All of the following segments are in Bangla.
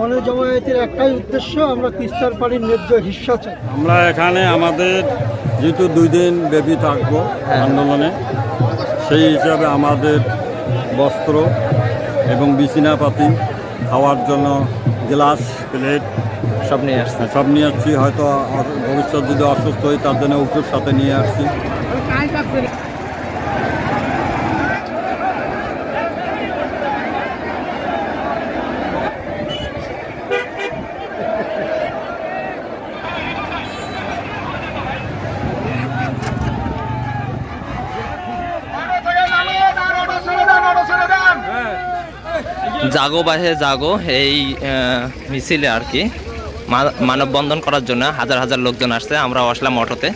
গণ জমায়েতের একটাই উদ্দেশ্য আমরা তিস্তার পানির ন্যায্য হিস্সা চাই। আমরা এখানে আমাদের যেহেতু দুই দিন ব্যাপী থাকব আন্দোলনে সেই হিসাবে আমাদের বস্ত্র এবং বিছানাপাতি খাওয়ার জন্য গ্লাস প্লেট সব নিয়ে আসছে। সব নিয়ে আসছি হয়তো ভবিষ্যৎ যদি অসুস্থ হই তার জন্য ওষুধ সাথে নিয়ে আসছি। জাগো বাহে জাগো, এই মিছিলে আর কি মানববন্ধন করার জন্য হাজার হাজার লোকজন আসছে, আমরা আসলাম অটোতে।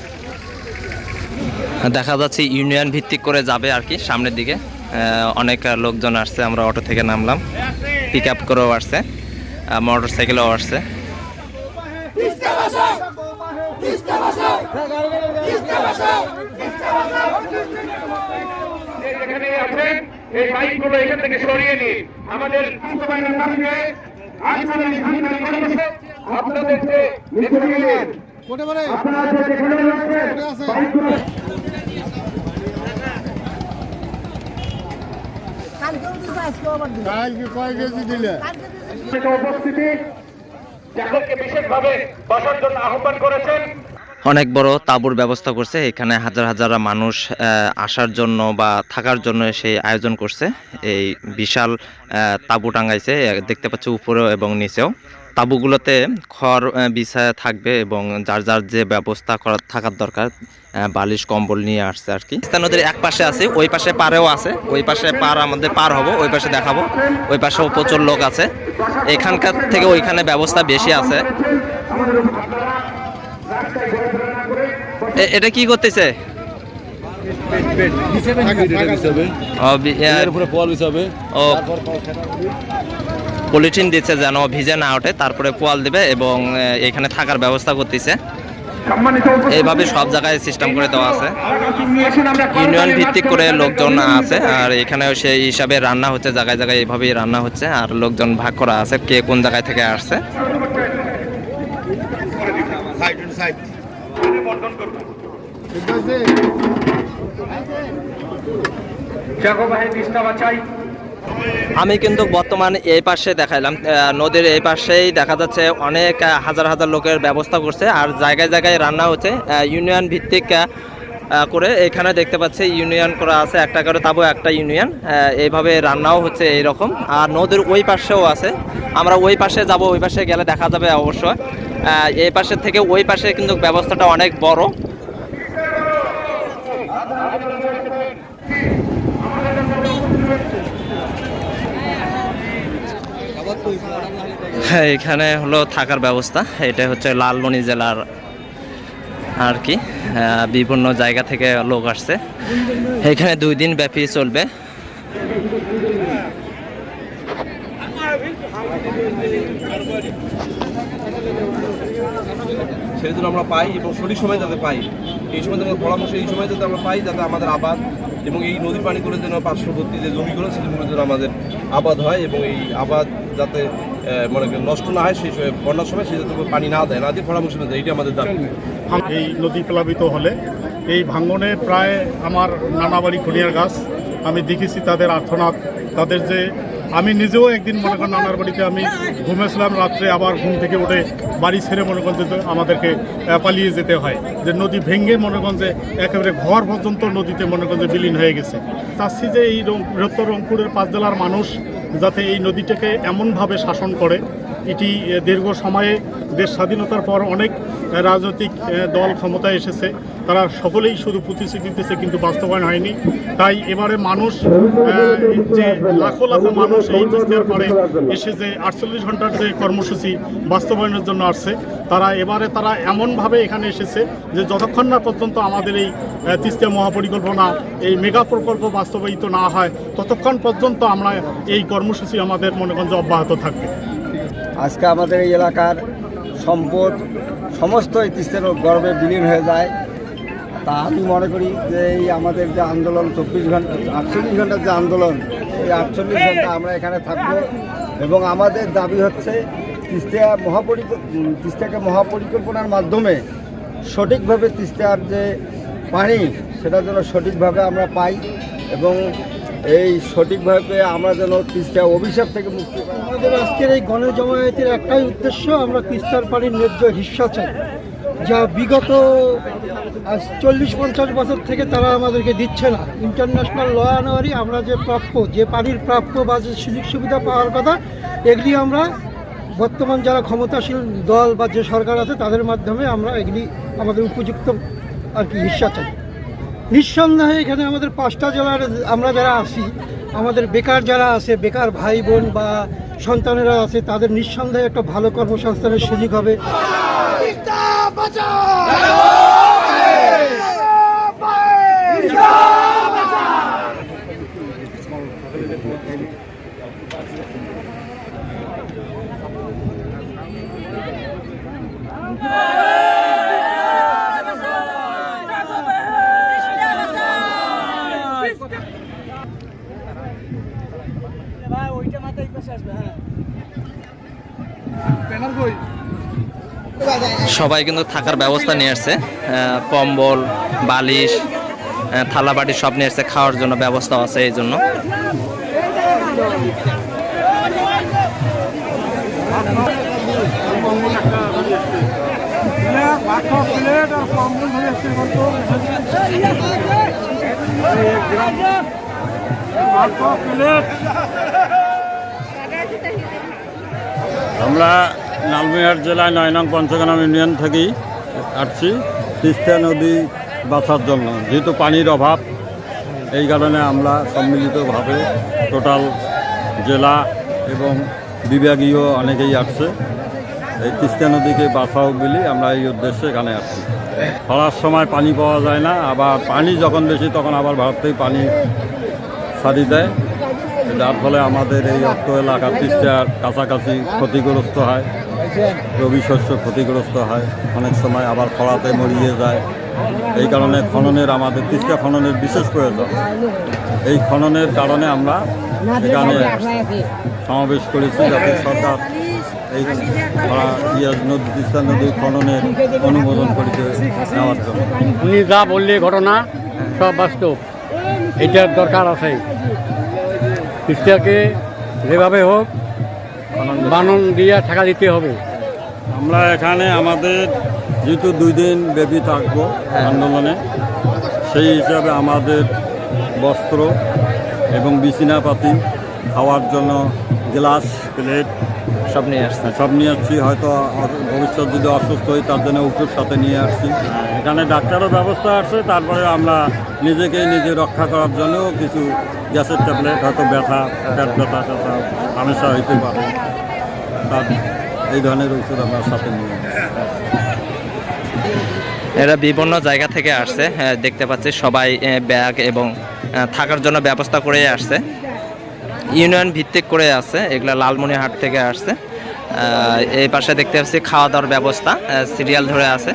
দেখা যাচ্ছে ইউনিয়ন ভিত্তিক করে যাবে আর কি, সামনের দিকে। অনেক লোকজন আসছে, আমরা অটো থেকে নামলাম। পিক আপ করেও আসছে মোটর সাইকেলেও আসছে। এই বাইকগুলো এখান থেকে সরিয়ে নিন। আমাদের আপনাদের যে আপনারা যে বাইকগুলো উপস্থিতি যাদেরকে বিশেষভাবে বসার জন্য আহ্বান করেছেন অনেক বড় তাঁবুর ব্যবস্থা করছে। এখানে হাজার হাজার মানুষ আসার জন্য বা থাকার জন্য সেই আয়োজন করছে। এই বিশাল তাঁবু টাঙ্গাইছে দেখতে পাচ্ছি উপরেও এবং নিচেও। তাঁবুগুলোতে খড় বিছায় থাকবে এবং যার যার যে ব্যবস্থা করা থাকার দরকার বালিশ, কম্বল নিয়ে আসছে আর কি। নদীর এক পাশে আছে, ওই পাশে পারেও আছে। ওই পাশে পার আমাদের পার হব, ওই পাশে দেখাবো। ওই পাশেও প্রচুর লোক আছে। এখানকার থেকে ওইখানে ব্যবস্থা বেশি আছে। এটা কি করতেছে? ও, বি- এ, ও পলিথিন দিচ্ছে যেন ভিজে না ওঠে তারপরে পোয়াল দিবে এবং এখানে থাকার ব্যবস্থা করতেছে। এইভাবে সব জায়গায় সিস্টেম করে দেওয়া আছে। ইউনিয়ন ভিত্তিক করে লোকজন আছে আর এখানেও সেই হিসাবে রান্না হচ্ছে জায়গায় জায়গায় এইভাবেই রান্না হচ্ছে আর লোকজন ভাগ করা আছে কে কোন জায়গায় থেকে আসছে জাগো ভাই তিস্তা বাঁচাই আমি কিন্তু বর্তমান এই পাশে দেখাইলাম নদীর এই পাশেই দেখা যাচ্ছে অনেক হাজার হাজার লোকের ব্যবস্থা করছে আর জায়গায় জায়গায় রান্না হচ্ছে ইউনিয়ন ভিত্তিক করে এখানে দেখতে পাচ্ছি ইউনিয়ন করা আছে, একটা করে তাবো, একটা ইউনিয়ন এইভাবে রান্নাও হচ্ছে এইরকম আর নদীর ওই পাশেও আছে, আমরা ওই পাশে যাব, ওই পাশে গেলে দেখা যাবে অবশ্যই এই পাশের থেকে ওই পাশে কিন্তু ব্যবস্থাটা অনেক বড় হ্যাঁ এখানে হলো থাকার ব্যবস্থা। এটা হচ্ছে লালমনি জেলার আর কি। বিভিন্ন জায়গা থেকে লোক আসছে। এখানে দুই দিন ব্যাপী চলবে। জন্য আমরা পাই এবং সঠিক সময় যাতে পাই। এই সময় আমাদের পরামর্শ, এই সময় যাতে আমরা পাই যাতে আমাদের আবাদ এবং এই নদীর পানিগুলো যেন পার্শ্ববর্তী যে জমিগুলো সেই জমিগুলো যেন আমাদের আবাদ হয় এবং এই আবাদ যাতে মনে নষ্ট না হয়, সেই সময়, বন্যার সময় সেই যাতে পানি না দেয়। না দিয়ে পরামর্শ না দেয় এইটা আমাদের দাবি। এই নদী প্লাবিত হলে এই ভাঙ্গনে প্রায় আমার নানা বাড়ি, খুনিয়ার গাছ, আমি দেখেছি তাদের আর্থনাদ তাদের যে আমি নিজেও একদিন মনে করেন নানার বাড়িতে আমি ঘুমেছিলাম, রাত্রে আবার ঘুম থেকে উঠে বাড়ি ছেড়ে মনে করেন যে আমাদেরকে পালিয়ে যেতে হয়। যে নদী ভেঙে মনে করেন যে একেবারে ঘর পর্যন্ত নদীতে মনে করেন যে বিলীন হয়ে গেছে। চাচ্ছি যে এই বৃহত্তর রংপুরের পাঁচ জেলার মানুষ যাতে এই নদীটাকে এমনভাবে শাসন করে এটি দীর্ঘ সময়ে দেশ স্বাধীনতার পর অনেক রাজনৈতিক দল ক্ষমতায় এসেছে। তারা সকলেই শুধু প্রতিশ্রুতি দিতেছে, কিন্তু বাস্তবায়ন হয়নি। তাই এবারে মানুষ যে লাখো লাখো মানুষ এই তিস্তার পরে এসে যে আটচল্লিশ ঘণ্টার যে কর্মসূচি বাস্তবায়নের জন্য আসছে, তারা এবারে তারা এমনভাবে এখানে এসেছে যে যতক্ষণ না পর্যন্ত আমাদের এই তিস্তা মহাপরিকল্পনা, এই মেগা প্রকল্প বাস্তবায়িত না হয়, ততক্ষণ পর্যন্ত আমরা এই কর্মসূচি আমাদের মনে করেন যে অব্যাহত থাকবে। আজকে আমাদের এই এলাকার সম্পদ সমস্ত তিস্তার গর্বে বিলীন হয়ে যায়। তা আমি মনে করি যে এই আমাদের যে আন্দোলন, চব্বিশ ঘণ্টা, আটচল্লিশ ঘণ্টার যে আন্দোলন, এই আটচল্লিশ ঘণ্টা আমরা এখানে থাকব এবং আমাদের দাবি হচ্ছে তিস্তা মহাপরিক, তিস্তাকে মহাপরিকল্পনার মাধ্যমে সঠিকভাবে তিস্তার যে পানি, সেটা যেন সঠিকভাবে আমরা পাই এবং এই সঠিকভাবে আমরা যেন তিস্তা অভিশাপ থেকে মুক্তি আমাদের আজকের এই গণজমায়েতের একটাই উদ্দেশ্য, আমরা তিস্তার পানির ন্যায্য হিস্সা চাই। যা বিগত চল্লিশ পঞ্চাশ বছর থেকে তারা আমাদেরকে দিচ্ছে না। ইন্টারন্যাশনাল ল আনোয়ারি আমরা যে প্রাপ্য, যে পানির প্রাপ্য বা যে সুযোগ সুবিধা পাওয়ার কথা, এগুলি আমরা বর্তমান যারা ক্ষমতাশীল দল বা যে সরকার আছে, তাদের মাধ্যমে আমরা এগুলি আমাদের উপযুক্ত আর কি হিস্সা চাই। নিঃসন্দেহে এখানে আমাদের পাঁচটা জেলার আমরা যারা আসি আমাদের বেকার যারা আছে বেকার ভাই বোন বা সন্তানেরা আছে তাদের নিঃসন্দেহে একটা ভালো কর্মসংস্থানের সুযোগ হবে। সবাই কিন্তু থাকার ব্যবস্থা নিয়ে আসছে। কম্বল বালিশ আহ, থালা বাটি সব নিয়ে আসছে খাওয়ার জন্য ব্যবস্থা আছে এই জন্য। আমরা লালমিহাট জেলায় নয় নং পঞ্চগ্রাম ইউনিয়ন থেকেই আসছি। তিস্তা নদী বাঁচার জন্য। যেহেতু পানির অভাব, এই কারণে আমরা সম্মিলিতভাবে টোটাল জেলা এবং বিভাগীয় অনেকেই আসছে। এই তিস্তা নদীকে বাঁচাও বলি আমরা এই উদ্দেশ্যে এখানে আসছি। খরার সময় পানি পাওয়া যায় না। আবার পানি যখন বেশি, তখন আবার ভারত থেকে পানি ছাড়ি দেয়। যার ফলে আমাদের এই অর্থ এলাকার তিস্তার কাছাকাছি ক্ষতিগ্রস্ত হয়। রবি শস্য ক্ষতিগ্রস্ত হয়। অনেক সময় আবার খরাতে মরিয়ে যায়। এই কারণে খননের আমাদের, তিস্তা খননের বিশেষ প্রয়োজন। এই খননের কারণে আমরা এখানে সমাবেশ করেছি যাতে সরকার এই নদী, তিস্তা নদীর খননের অনুমোদন করেছে নেওয়ার জন্য। উনি যা বললে ঘটনা, সব বাস্তব। এটার দরকার আছে। তিস্তাকে যেভাবে হোক বানন দিয়ে টাকা দিতে হবে। আমরা এখানে আমাদের যেহেতু দুই দিন ব্যাপী থাকব আন্দোলনে সেই হিসাবে আমাদের বস্ত্র এবং বিছানাপাতি খাওয়ার জন্য গ্লাস প্লেট সব নিয়ে আসছে। সব নিয়ে আসছি। হয়তো ভবিষ্যৎ যদি অসুস্থ হই তার জন্য ওষুধ সাথে নিয়ে আসছি। এখানে ডাক্তারও ব্যবস্থা আছে তারপরে আমরা নিজেকে নিজে রক্ষা করার জন্য কিছু গ্যাসের ট্যাবলেট, হয়তো ব্যথা, পেট ব্যথা হামেশা হইতে পারে। তার এই ধরনের ওষুধ আমরা সাথে নিয়ে এরা বিভিন্ন জায়গা থেকে আসছে দেখতে পাচ্ছি সবাই ব্যাগ এবং থাকার জন্য ব্যবস্থা করে আসছে। ইউনিয়ন ভিত্তিক করে আছে, এগুলা লালমনিহাট থেকে আসছে। এই পাশে দেখতে পাচ্ছি খাওয়া দাওয়ার ব্যবস্থা সিরিয়াল ধরে আছে।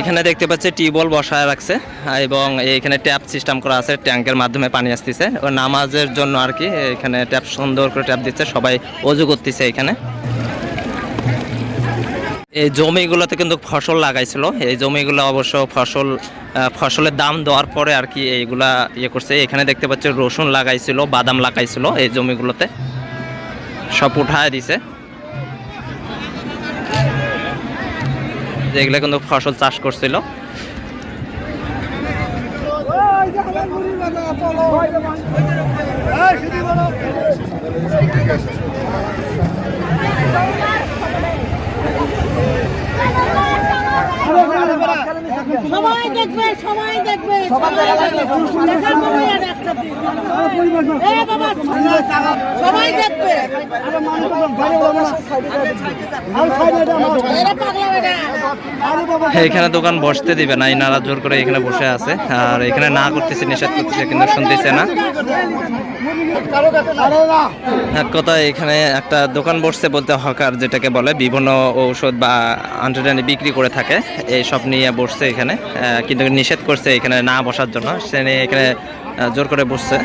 এখানে দেখতে পাচ্ছি টিউবওয়েল বসায় রাখছে, এবং এখানে ট্যাপ সিস্টেম করা আছে, ট্যাঙ্কের মাধ্যমে পানি আসতেছে। ও নামাজের জন্য আর কি এখানে ট্যাপ সুন্দর করে ট্যাপ দিচ্ছে, সবাই অজু করতেছে এখানে। এই জমিগুলোতে কিন্তু ফসল লাগাইছিল, এই জমিগুলো অবশ্য ফসল ফসলের দাম দেওয়ার পরে আর কি এইগুলা ইয়ে করছে। এখানে দেখতে পাচ্ছি রসুন লাগাইছিল, বাদাম লাগাইছিল এই জমিগুলোতে। সব উঠায় দিছে। যেগুলো কিন্তু ফসল চাষ করছিল। দেখবে সবাই দেখবে সবাই দেখবে। সবাই এরা এখানে দোকান বসতে দিবে না এই ইনারা জোর করে এখানে বসে আছে। আর এখানে না করতেছে নিষেধ করতেছে কিন্তু শুনতেছে না। এক কথায় এখানে একটা দোকান বসছে বলতে হকার যেটাকে বলে বিভিন্ন ঔষধ বা আন্টারানি বিক্রি করে থাকে। এই সব নিয়ে বসছে এখানে কিন্তু নিষেধ করছে এখানে না বসার জন্য। সে নিয়ে এখানে জোর করে বসছে।